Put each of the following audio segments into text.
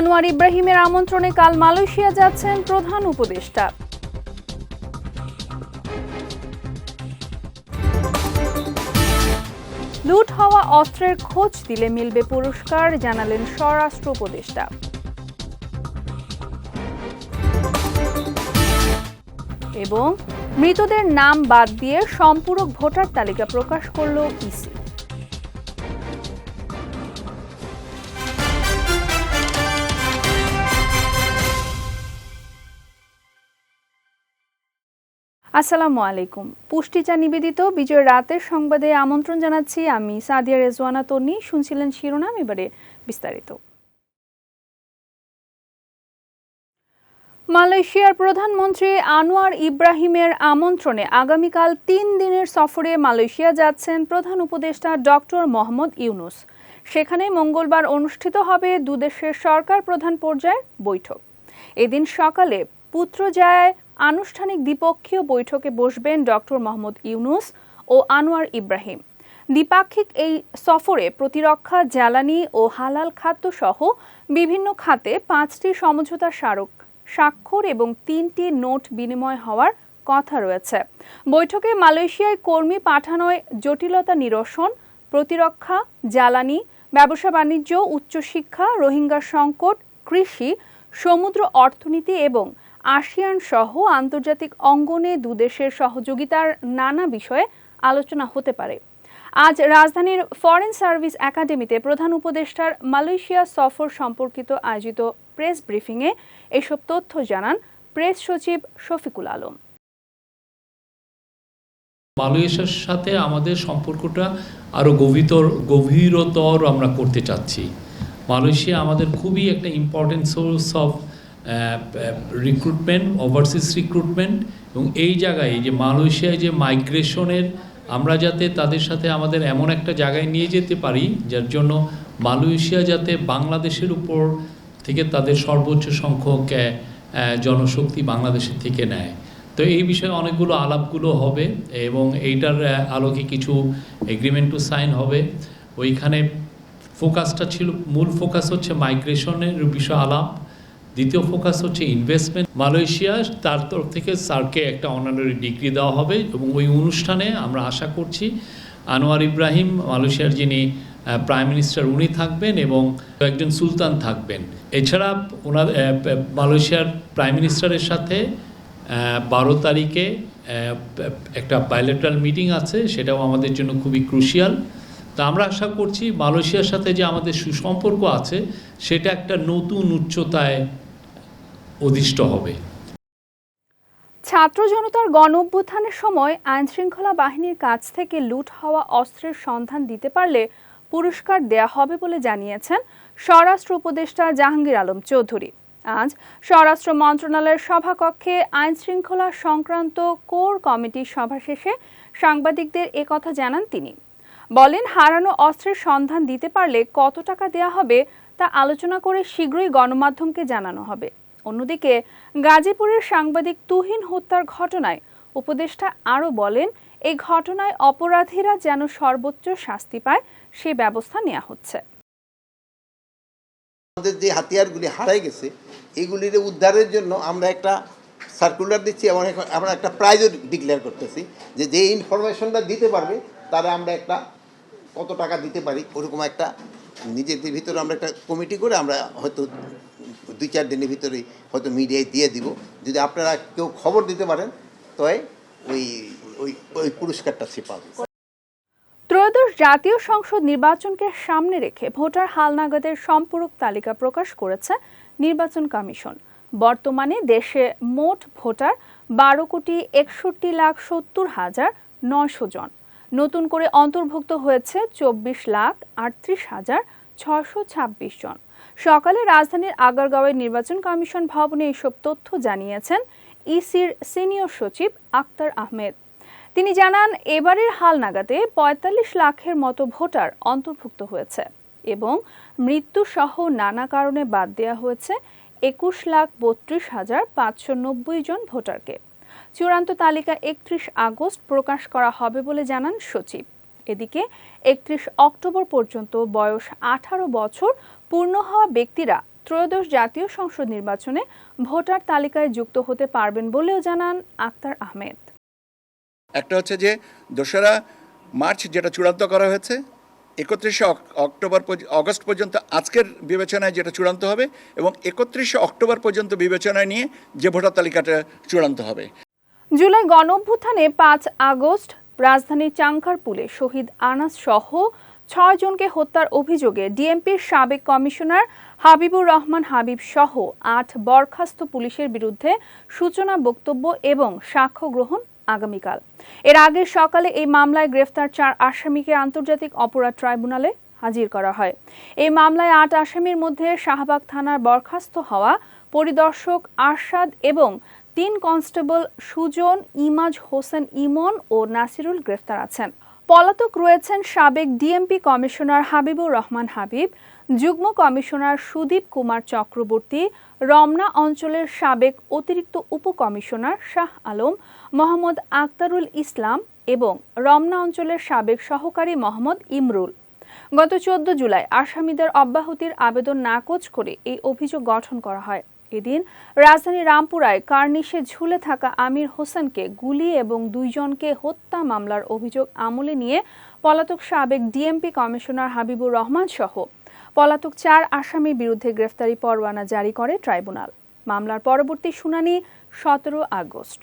আনোয়ার ইব্রাহিমের আমন্ত্রণে কাল মালয়েশিয়া যাচ্ছেন প্রধান উপদেষ্টা। লুট হওয়া অস্ত্রের খোঁজ দিলে মিলবে পুরস্কার, জানালেন স্বরাষ্ট্র উপদেষ্টা। এবং মৃতদের নাম বাদ দিয়ে সম্পূরক ভোটার তালিকা প্রকাশ করল ইসি। আসসালামু আলাইকুম। পুষ্টিচা নিবেদিত বিজয় রাতের সংবাদে আমন্ত্রণ জানাচ্ছি আমি সাদিয়া রেজওয়ানা তন্নি। শুনছিলেন শিরোনাম, এবারে বিস্তারিত। মালয়েশিয়ার প্রধানমন্ত্রী আনোয়ার ইব্রাহিমের আমন্ত্রণে আগামীকাল তিন দিনের সফরে মালয়েশিয়া যাচ্ছেন প্রধান উপদেষ্টা ডক্টর মোহাম্মদ ইউনুস। সেখানে মঙ্গলবার অনুষ্ঠিত হবে দুদেশের সরকার প্রধান পর্যায়ের বৈঠক। এদিন সকালে পুত্রজায়ায় আনুষ্ঠানিক দ্বিপক্ষীয় বৈঠকে বসবেন ডক্টর মোহাম্মদ ইউনুস ও আনোয়ার ইব্রাহিম। দ্বিপাক্ষিক এই সফরে প্রতিরক্ষা, জ্বালানি ও হালাল খাদ্য সহ বিভিন্ন খাতে পাঁচটি সমঝোতা স্মারক, স্বাক্ষর এবং তিনটি নোট বিনিময় হওয়ার কথা রয়েছে। বৈঠকে মালয়েশিয়ায় কর্মী পাঠানোয় জটিলতা নিরসন, প্রতিরক্ষা, জ্বালানি, ব্যবসা বাণিজ্য, উচ্চশিক্ষা, রোহিঙ্গা সংকট, কৃষি, সমুদ্র অর্থনীতি এবং আসিয়ান সহ আন্তর্জাতিক অঙ্গনে দুদেশের সহযোগিতার নানা বিষয়ে আলোচনা হতে পারে। আজ রাজধানীর ফরেন সার্ভিস একাডেমিতে প্রধান উপদেষ্টার মালয়েশিয়া সফর সম্পর্কিত আয়োজিত প্রেস ব্রিফিংয়ে এসব তথ্য জানান প্রেস সচিব শফিকুল আলম। মালয়েশিয়ার সাথে আমাদের সম্পর্কটা আরও গভীরতর গভীরতর আমরা করতে চাচ্ছি। মালয়েশিয়া আমাদের খুবই একটা important source of recruitment overseas recruitment এবং এই জায়গায় যে মালয়েশিয়ায় যে মাইগ্রেশনের আমরা যাতে তাদের সাথে আমাদের এমন একটা জায়গায় নিয়ে যেতে পারি, যার জন্য মালয়েশিয়া যাতে বাংলাদেশের উপর থেকে তাদের সর্বোচ্চ সংখ্যক জনশক্তি বাংলাদেশের থেকে নেয়। তো এই বিষয়ে অনেকগুলো আলাপগুলো হবে এবং এইটার আলোকে কিছু এগ্রিমেন্ট টু সাইন হবে। ওইখানে ফোকাসটা ছিল, মূল ফোকাস হচ্ছে মাইগ্রেশনের বিষয় আলাপ। দ্বিতীয় ফোকাস হচ্ছে ইনভেস্টমেন্ট মালয়েশিয়া তার তরফ থেকে স্যারকে একটা অনারারি ডিগ্রি দেওয়া হবে এবং ওই অনুষ্ঠানে আমরা আশা করছি আনোয়ার ইব্রাহিম, মালয়েশিয়ার যিনি প্রাইম মিনিস্টার উনি থাকবেন এবং একজন সুলতান থাকবেন। এছাড়া ওনার মালয়েশিয়ার প্রাইম মিনিস্টারের সাথে বারো তারিখে একটা বাইলেটারাল মিটিং আছে, সেটাও আমাদের জন্য খুবই ক্রুশিয়াল তা আমরা আশা করছি মালয়েশিয়ার সাথে যে আমাদের সুসম্পর্ক আছে, সেটা একটা নতুন উচ্চতায় অধিষ্ঠ হবে। ছাত্র জনতার গণ অভ্যুত্থানের সময় আইনশৃঙ্খলা বাহিনীর কাছ থেকে লুট হওয়া অস্ত্রের সন্ধান দিতে পারলে পুরস্কার দেয়া হবে বলে জানিয়েছেন স্বরাষ্ট্র উপদেষ্টা জাহাঙ্গীর আলম চৌধুরী। আজ স্বরাষ্ট্র মন্ত্রণালয়ের সভাকক্ষে আইনশৃঙ্খলা সংক্রান্ত কোর কমিটির সভা শেষে সাংবাদিকদের একথা জানান তিনি। বলেন, হারানো অস্ত্রের সন্ধান দিতে পারলে কত টাকা দেয়া হবে তা আলোচনা করে শীঘ্রই গণমাধ্যমকে জানানো হবে। অন্যদিকে গাজীপুরের সাংবাদিক তুহিন হত্যার ঘটনায় উপদেষ্টা আরও বলেন এই ঘটনায় অপরাধীরা যেন সর্বোচ্চ শাস্তি পায়, সে ব্যবস্থা নেওয়া হচ্ছে। আমাদের যে হাতিয়ারগুলি হারাই গেছে, এগুলির উদ্ধারের জন্য আমরা একটা সার্কুলার দিচ্ছি এবং আমরা একটা প্রাইজও ডিক্লেয়ার করতেছি যে যে ইনফরমেশনটা দিতে পারবে, তারা আমরা একটা কত টাকা দিতে পারি, ওরকম একটা নিজেদের ভিতরে আমরা একটা কমিটি করে আমরা হয়তো দুই, চার দিনের ভিতরে হয়তো মিডিয়ায় দিয়ে দিব। যদি আপনারা কেউ খবর দিতে পারেন, তবে ওই ওই ওই পুরস্কারটা সে পাবে। ত্রয়োদশ জাতীয় সংসদ নির্বাচনকে সামনে রেখে ভোটার হালনাগাদের সম্পূরক তালিকা প্রকাশ করেছে নির্বাচন কমিশন। বর্তমানে দেশে মোট ভোটার বারো কোটি একষট্টি লাখ সত্তর হাজার নয়শো জন। নতুন করে অন্তর্ভুক্ত হয়েছে চব্বিশ লাখ আটত্রিশ হাজার ছশো ছাব্বিশ জন। সকালে রাজধানীর আগারগাঁওয়ের নির্বাচন কমিশন ভবনে এসব তথ্য জানিয়েছেন ইসির সিনিয়র সচিব আক্তার আহমেদ। তিনি জানান, এবারের হাল হালনাগাদে পঁয়তাল্লিশ লাখের মতো ভোটার অন্তর্ভুক্ত হয়েছে এবং মৃত্যু সহ নানা কারণে বাদ দেওয়া হয়েছে একুশ লাখ বত্রিশ হাজার পাঁচশো নব্বই জন ভোটারকে। চূড়ান্ত তালিকা একত্রিশ আগস্ট প্রকাশ করা হবে বলে জানান সচিব। এদিকে, একত্রিশ অক্টোবর পর্যন্ত বয়স আঠারো বছর পূর্ণ হওয়া ব্যক্তিরা ত্রয়োদশ জাতীয় সংসদ নির্বাচনে ভোটার তালিকায় যুক্ত হতে পারবেন বলেও জানান আক্তার আহমেদ। একটা হচ্ছে যে দোসরা মার্চ যেটা চূড়ান্ত করা হয়েছে, একত্রিশে অক্টোবর অগস্ট পর্যন্ত আজকের বিবেচনায় যেটা চূড়ান্ত হবে এবং একত্রিশে অক্টোবর পর্যন্ত বিবেচনায় নিয়ে যে ভোটার তালিকাটা চূড়ান্ত হবে। জুলাই গণ অভ্যুত্থানে পাঁচ আগস্ট রাজধানীর চাঙ্কারপুলে শহীদ আনাস সহ ছয় জনকে হত্যার অভিযোগে ডিএমপির সাবেক কমিশনার হাবিবুর রহমান হাবিব সহ আট বরখাস্ত পুলিশের বিরুদ্ধে সূচনা, বক্তব্য এবং সাক্ষ্য গ্রহণ আগামীকাল। এর আগে সকালে এই মামলায় গ্রেফতার চার আসামিকে আন্তর্জাতিক অপরাধ ট্রাইব্যুনালে হাজির করা হয়। এই মামলায় আট আসামির মধ্যে শাহবাগ থানার বরখাস্ত হওয়া পরিদর্শক আরশাদ এবং তিন কনস্টেবল সুজন, ইমাজ হোসেন ইমন ও নাসিরুল গ্রেফতার আছেন। পলাতক রয়েছেন সাবেক ডিএমপি কমিশনার হাবিবুর রহমান হাবিব, যুগ্ম কমিশনার সুদীপ কুমার চক্রবর্তী, রমনা অঞ্চলের সাবেক অতিরিক্ত উপকমিশনার শাহ আলম, মোহাম্মদ আক্তারুল ইসলাম এবং রমনা অঞ্চলের সাবেক সহকারী মোহাম্মদ ইমরুল। গত চোদ্দ জুলাই আসামিদের অব্যাহতির আবেদন নাকচ করে এই অভিযোগ গঠন করা হয়। এদিন রাজধানী রামপুরায় কার্নিশে ঝুলে থাকা আমির হোসেনকে গুলি এবং দুইজনকে হত্যা মামলার অভিযোগ আমলে নিয়ে পলাতক সাবেক ডিএমপি কমিশনার হাবিবুর রহমান সহ পলাতক চার আসামির বিরুদ্ধে গ্রেফতারি পরোয়ানা জারি করে ট্রাইব্যুনাল। মামলার পরবর্তী শুনানি সতেরো আগস্ট।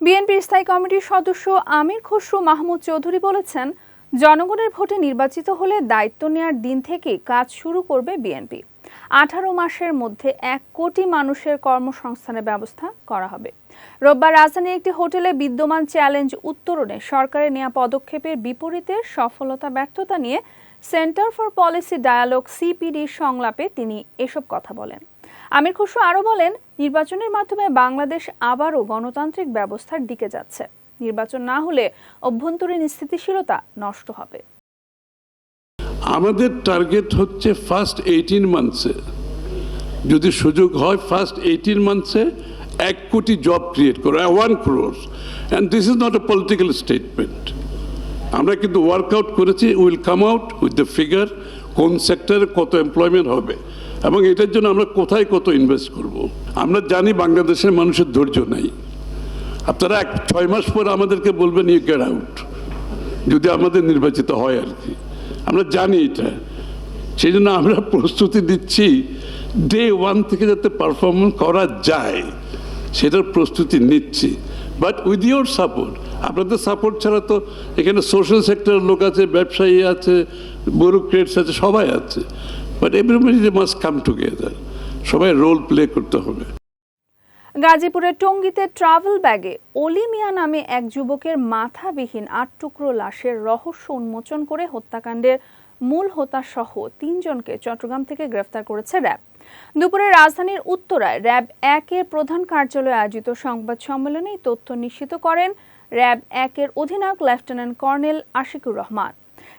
বিএনপির স্থায়ী কমিটির সদস্য আমির খসরু মাহমুদ চৌধুরী বলেছেন, জনগণের ভোটে নির্বাচিত হলে দায়িত্ব নেয়ার দিন থেকে কাজ শুরু করবে বিএনপি। আঠারো মাসের মধ্যে এক কোটি মানুষের কর্মসংস্থানের ব্যবস্থা করা হবে। রোববার রাজধানীর একটি হোটেলে বিদ্যমান চ্যালেঞ্জ উত্তরণে সরকারের নেওয়া পদক্ষেপের বিপরীতে সফলতা, ব্যর্থতা নিয়ে centre for policy dialogue CPD সংলাপে তিনি এসব কথা বলেন। আমির খসরু আরও বলেন, নির্বাচনের মাধ্যমে বাংলাদেশ আবারও গণতান্ত্রিক ব্যবস্থার দিকে যাচ্ছে। নির্বাচন না হলে অভ্যন্তরীণ স্থিতিশীলতা নষ্ট হবে। আমাদের টার্গেট হচ্ছে ফার্স্ট এইটিন মান্থসে যদি সুযোগ হয় ফার্স্ট এইটিন মান্থসে এক কোটি জব ক্রিয়েট করা one crore and this is not a political statement আমরা কিন্তু ওয়ার্কআউট করেছি will come out with the figure কোন সেক্টরে কত এমপ্লয়মেন্ট হবে। এবং এটার জন্য আমরা কোথায় কত ইনভেস্ট করব। আমরা জানি বাংলাদেশের মানুষের ধৈর্য নাই। আপনারা এক, ছয় মাস পর আমাদেরকে বলবেন ইউ গেট আউট যদি আমাদের নির্বাচিত হয় আর কি। আমরা জানি এটা। সেই জন্য আমরা প্রস্তুতি দিচ্ছি ডে ওয়ান থেকে যাতে পারফরমেন্স করা যায়, সেটার প্রস্তুতি নিচ্ছি। বাট উইথ ইউর সাপোর্ট আপনাদের সাপোর্ট ছাড়া তো এখানে সোশ্যাল সেক্টরের লোক আছে, ব্যবসায়ী আছে ব্যুরোক্রেটস আছে, সবাই আছে। But everybody must come together সবাই রোল প্লে করতে হবে। গাজীপুরের টঙ্গীতে ট্রাভেল ব্যাগে অলি মিয়া নামে এক যুবকের মাথাবিহীন আট টুকরো লাশের রহস্য উন্মোচন করে হত্যাকাণ্ডের মূল হোতা সহ তিনজনকে চট্টগ্রাম থেকে গ্রেফতার করেছে র্যাব। দুপুরে রাজধানীর উত্তরায় র্যাব একের প্রধান কার্যালয়ে আয়োজিত সংবাদ সম্মেলনে তথ্য নিশ্চিত করেন র্যাব একের অধিনায়ক লেফটেন্যান্ট কর্নেল আশিকুর রহমান।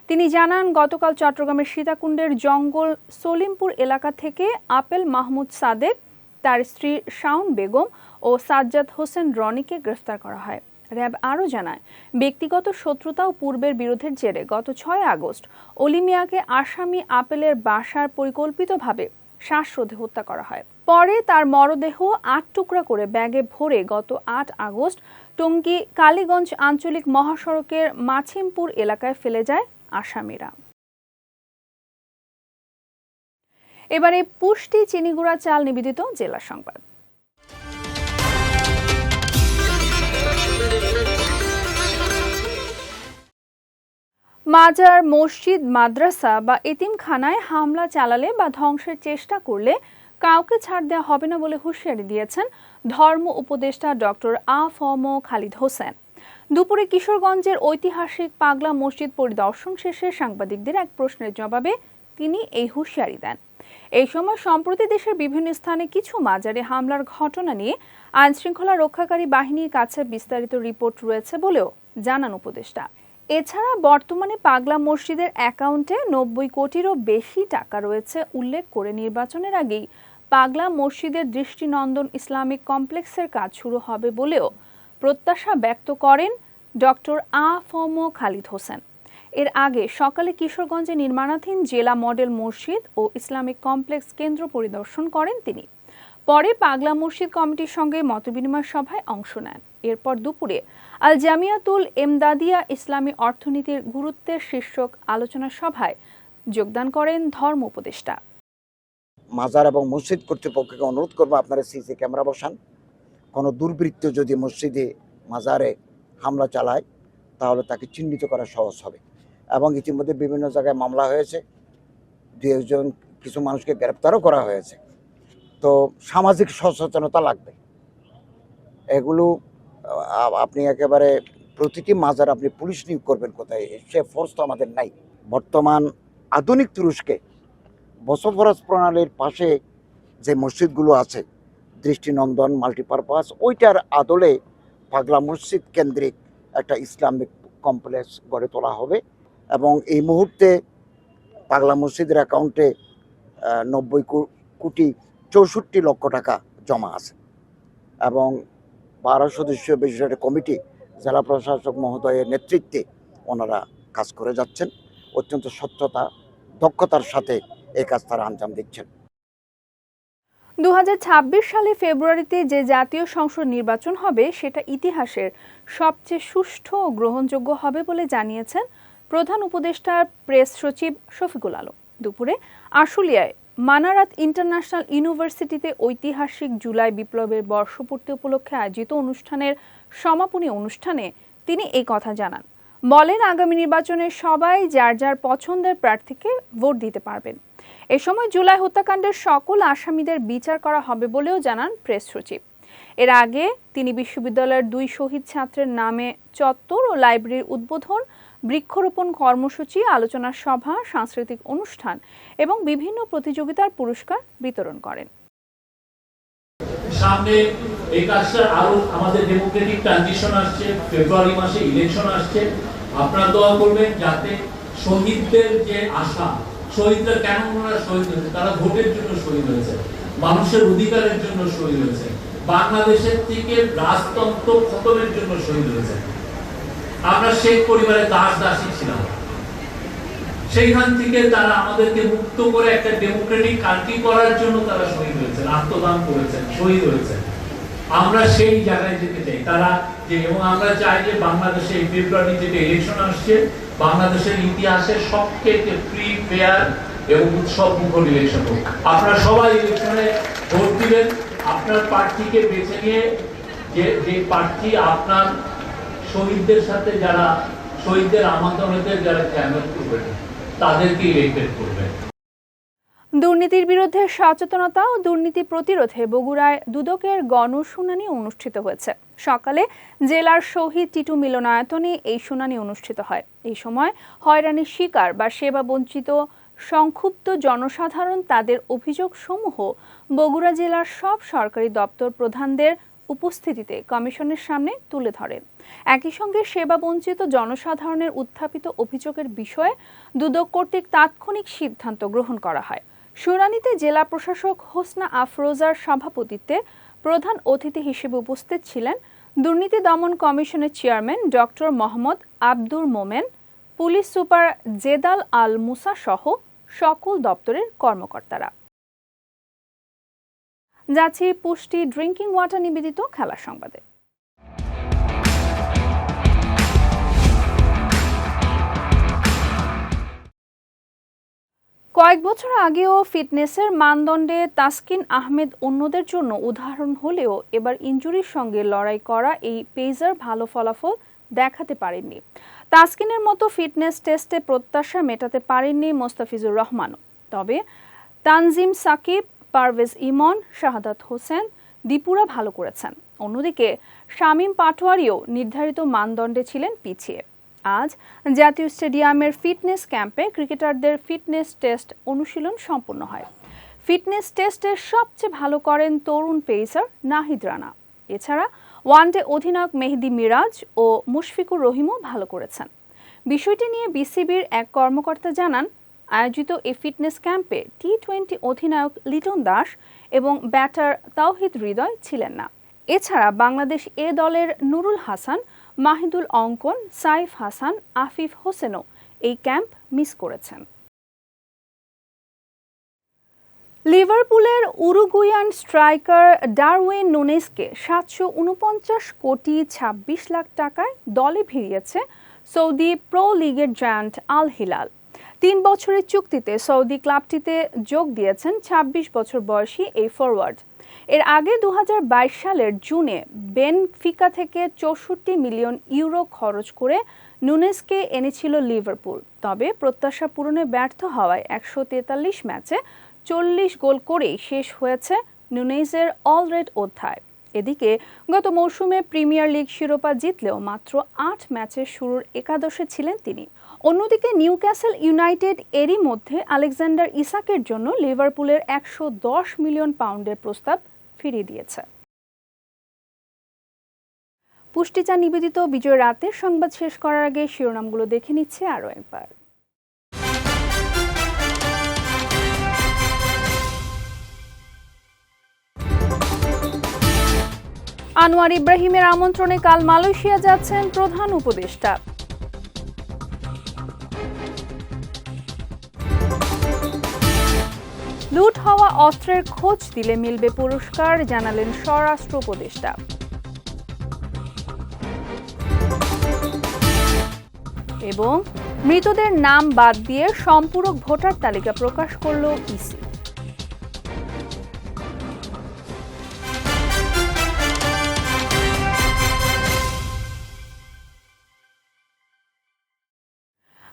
তিনি জানান, গতকাল চট্টগ্রামের সীতাকুণ্ডের জঙ্গল সলিমপুর এলাকা থেকে আপেল মাহমুদ সাদেক তার স্ত্রী শাউন বেগম ও সাজ্জাদ হোসেন রনিকে গ্রেফতার করা হয়। র্যাব আরও জানায়, ব্যক্তিগত শত্রুতা ও পূর্বের বিরোধের জেরে গত ছয় আগস্ট অলিমিয়াকে আসামি আপেলের বাসার পরিকল্পিতভাবে শ্বাসরোধে হত্যা করা হয়। পরে তার মরদেহ আট টুকরা করে ব্যাগে ভরে গত আট আগস্ট টঙ্গী কালীগঞ্জ আঞ্চলিক মহাসড়কের মাছিমপুর এলাকায় ফেলে যায় আসামিরা। এবারে পুষ্টি, চিনিগুড়া, চাল নিবেদিত জেলা সংবাদ। মাজার, মসজিদ, মাদ্রাসা বা এতিমখানায় হামলা চালালে বা ধ্বংসের চেষ্টা করলে কাউকে ছাড় দেওয়া হবে না বলে হুঁশিয়ারি দিয়েছেন ধর্ম উপদেষ্টা ডক্টর আ ফম খালিদ হোসেন। দুপুরে কিশোরগঞ্জের ঐতিহাসিক পাগলা মসজিদ পরিদর্শন শেষে সাংবাদিকদের এক প্রশ্নের জবাবে তিনি এই হুঁশিয়ারি দেন। এই সময় সম্প্রতি দেশের বিভিন্ন স্থানে কিছু মাজারে হামলার ঘটনা নিয়ে আইনশৃঙ্খলা রক্ষাকারী বাহিনীর কাছে বিস্তারিত রিপোর্ট রয়েছে বলেও জানান উপদেষ্টা। এছাড়া বর্তমানে পাগলা মসজিদের অ্যাকাউন্টে নব্বই কোটিরও বেশি টাকা রয়েছে উল্লেখ করে নির্বাচনের আগেই পাগলা মসজিদের দৃষ্টিনন্দন ইসলামিক কমপ্লেক্সের কাজ শুরু হবে বলেও প্রত্যাশা ব্যক্ত করেন ডক্টর আ ফম খালিদ হোসেন। এর আগে সকালে কিশোরগঞ্জে নির্মাণাধীন জেলা মডেল মসজিদ ও ইসলামিক কমপ্লেক্স কেন্দ্র পরিদর্শন করেন তিনি। পরে পাগলা মসজিদ কমিটির সঙ্গে মতবিনিময় সভায় অংশ নেন। এরপর দুপুরে আল জামিয়াতুল এমদাদিয়া ইসলামী অর্থনীতির গুরুত্বের শীর্ষক আলোচনা সভায় যোগদান করেন ধর্ম উপদেষ্টা। মাজার এবং মসজিদ কর্তৃপক্ষকে অনুরোধ করব, আপনারা সিসি ক্যামেরা বসান। কোনো দুর্বৃত্ত যদি মসজিদে মাজারে হামলা চালায়, তাহলে তাকে চিহ্নিত করা সহজ হবে। এবং ইতিমধ্যে বিভিন্ন জায়গায় মামলা হয়েছে। দু একজন কিছু মানুষকে গ্রেপ্তারও করা হয়েছে। তো সামাজিক সচেতনতা লাগবে। এগুলো আপনি একেবারে প্রতিটি মাজার আপনি পুলিশ নিয়োগ করবেন কোথায়? সে ফোর্স তো আমাদের নাই। বর্তমান আধুনিক তুরস্কে বসফরাস প্রণালীর পাশে যে মসজিদগুলো আছে, দৃষ্টিনন্দন মাল্টিপারপাস ওইটার আদলে পাগলা মসজিদ কেন্দ্রিক একটা ইসলামিক কমপ্লেক্স গড়ে তোলা হবে। এবং এই মুহূর্তে পাগলা মসজিদের অ্যাকাউন্টে নব্বই কোটি চৌষট্টি লক্ষ টাকা জমা আছে। এবং বারো সদস্যীয় একটা কমিটি, জেলা প্রশাসক মহোদয়ের নেতৃত্বে ওনারা কাজ করে যাচ্ছেন। অত্যন্ত স্বচ্ছতা, দক্ষতার সাথে এই কাজ তারা আঞ্জাম দিচ্ছেন। দু হাজার ছাব্বিশ সালে ফেব্রুয়ারিতে যে জাতীয় সংসদ নির্বাচন হবে, সেটা ইতিহাসের সবচেয়ে সুষ্ঠু ও গ্রহণযোগ্য হবে বলে জানিয়েছেন প্রধান উপদেষ্টার প্রেস সচিব শফিকুল আলম। দুপুরে আশুলিয়ায় মানারাত ইন্টারন্যাশনাল ইউনিভার্সিটিতে ঐতিহাসিক জুলাই বিপ্লবের বর্ষপূর্তি উপলক্ষে আয়োজিত অনুষ্ঠানের সমাপনী অনুষ্ঠানে তিনি এই কথা জানান। বলেন, আগামী নির্বাচনে সবাই যার যার পছন্দের প্রার্থীকে ভোট দিতে পারবেন। এ সময় জুলাই হত্যাকাণ্ডের সকল আসামিদের বিচার করা হবে বলেও জানান প্রেস সচিব। এর আগে তিনি বিশ্ববিদ্যালয়ের দুই শহীদ ছাত্রের নামে চত্বর ও লাইব্রেরির উদ্বোধন বৃক্ষরোপণ কর্মসূচি, আলোচনা সভা, সাংস্কৃতিক অনুষ্ঠান এবং বিভিন্ন প্রতিযোগিতার পুরস্কার বিতরণ করেন। সামনে এই কাজটা আরও আমাদের ডেমোক্রেটিক ট্রানজিশন আসছে ফেব্রুয়ারি মাসে ইলেকশন আসছে। আপনারা দোয়া করবেন যাতে শহীদদের যে আশা, শহীদরা কেন ওনারা শহীদ হয়েছে? তারা ভোটের জন্য শহীদ হয়েছে, মানুষের অধিকারের জন্য শহীদ হয়েছে, বাংলাদেশের থেকে রাজতন্ত্র খতমের জন্য শহীদ হয়েছে। আমরা শেখ পরিবারের দাস দাসী ছিলাম। সেইখান থেকে তারা আমাদেরকে মুক্ত করে একটা ডেমোক্রেটিক কান্ট্রি করার জন্য তারা শহীদ হয়েছেন, আত্মদান করেছেন, শহীদ হয়েছেন। আমরা সেই জায়গায় যেতে চাই। তারা যে, এবং আমরা চাই যে বাংলাদেশে ফেব্রুয়ারি যেটা ইলেকশন আসছে, বাংলাদেশের ইতিহাসে সবথেকে ফ্রি ফেয়ার এবং উৎসব মুখর ইলেকশন হোক। আপনারা সবাই ইলেকশনে ভোট দিবেন। আপনার প্রার্থীকে বেছে নিয়ে যে যে প্রার্থী আপনার শহীদদের সাথে যারা, শহীদদের আমাদের যারা ক্যামেরা করবেন তাদেরকে ইলেক্টেড করবেন। দুর্নীতির বিরুদ্ধে সচেতনতা ও দুর্নীতি প্রতিরোধে বগুড়ায় দুদকের গণশুনানি অনুষ্ঠিত হয়েছে। সকালে জেলার শহীদ টিটু মিলনায়তনে এই শুনানি অনুষ্ঠিত হয়। এই সময় হয়রানির শিকার বা সেবা বঞ্চিত সংক্ষুব্ধ জনসাধারণ তাদের অভিযোগ সমূহ বগুড়া জেলার সব সরকারি দপ্তর প্রধানদের উপস্থিতিতে কমিশনের সামনে তুলে ধরেন। একই সঙ্গে সেবা বঞ্চিত জনসাধারণের উত্থাপিত অভিযোগের বিষয়ে দুদক কর্তৃক তাৎক্ষণিক সিদ্ধান্ত গ্রহণ করা হয়। শুনানিতে জেলা প্রশাসক হোসনা আফরোজার সভাপতিত্বে প্রধান অতিথি হিসেবে উপস্থিত ছিলেন দুর্নীতি দমন কমিশনের chairman doctor Mohammad Abdur Momen, police super Jedal Al Musa সহ সকল দপ্তরের কর্মকর্তারা। যাচ্ছি পুষ্টি ড্রিঙ্কিং ওয়াটার নিবেদিত খেলা সংবাদে। কয়েক বছর আগেও ফিটনেসের মানদণ্ডে তাসকিন আহমেদ অন্যদের জন্য উদাহরণ হলেও এবার ইনজুরির সঙ্গে লড়াই করা এই পেজার ভালো ফলাফল দেখাতে পারেননি। তাসকিনের মতো ফিটনেস টেস্টে প্রত্যাশা মেটাতে পারেননি মোস্তাফিজুর রহমানও তবে তানজিম সাকিব, পারভেজ ইমন, শাহাদাত হোসেন, দীপুরা ভালো করেছেন। অন্যদিকে শামীম পাটোয়ারিও নির্ধারিত মানদণ্ডে ছিলেন পিছিয়ে। আজ জাতীয় স্টেডিয়ামের ফিটনেস ক্যাম্পে ক্রিকেটারদের ফিটনেস টেস্ট অনুশীলন সম্পন্ন হয়। ফিটনেস টেস্টে সবচেয়ে ভালো করেন তরুণ পেসার নাহিদ রানা। এছাড়া ওয়ানডে অধিনায়ক মেহেদি মিরাজ ও মুশফিকুর রহিমও ভালো করেছেন। বিষয়টি নিয়ে বিসিবির এক কর্মকর্তা জানান, আয়োজিত এই ফিটনেস ক্যাম্পে টি টোয়েন্টি অধিনায়ক লিটন দাস এবং ব্যাটার তাওহিদ হৃদয় ছিলেন না। এছাড়া বাংলাদেশ এ দলের নুরুল হাসান মাহিদুল অঙ্কন, সাইফ হাসান, আফিফ হোসেনও এই ক্যাম্প মিস করেছেন। লিভারপুলের উরুগুয়ান স্ট্রাইকার ডারউইন নুনেসকে সাতশো উনপঞ্চাশ কোটি ছাব্বিশ লাখ টাকায় দলে ভিড়িয়েছে সৌদি প্রো লিগের জায়ান্ট আল হিলাল। তিন বছরের চুক্তিতে সৌদি ক্লাবটিতে যোগ দিয়েছেন ২৬ বছর বয়সী এই ফরওয়ার্ড এর আগে দু হাজার বাইশ সালের জুনে বেনফিকা থেকে চৌষট্টি মিলিয়ন ইউরো খরচ করে নুনেসকে এনেছিল লিভারপুল। তবে প্রত্যাশা পূরণে ব্যর্থ হওয়ায় একশো তেতাল্লিশ ম্যাচে চল্লিশ গোল করেই শেষ হয়েছে নুনেজের অলরেড অধ্যায়। এদিকে গত মৌসুমে প্রিমিয়ার লিগ শিরোপা জিতলেও মাত্র আট ম্যাচের শুরুর একাদশে ছিলেন তিনি। অন্যদিকে নিউক্যাসল ইউনাইটেড এরই মধ্যে আলেকজান্ডার ইসাকের জন্য লিভারপুলের একশো দশ মিলিয়ন পাউন্ডের প্রস্তাব ফিরিয়ে দিয়েছে। পুষ্টিচা নিবেদিত বিজয় রাতের সংবাদ শেষ করার আগে শিরোনামগুলো দেখে নিচ্ছে আরও একবার। আনোয়ার ইব্রাহিমের আমন্ত্রণে কাল মালয়েশিয়া যাচ্ছেন প্রধান উপদেষ্টা। লুট হওয়া অস্ত্রের খোঁজ দিলে মিলবে পুরস্কার, জানালেন স্বরাষ্ট্র উপদেষ্টা। এবং মৃতদের নাম বাদ দিয়ে সম্পূরক ভোটার তালিকা প্রকাশ করল ইসি।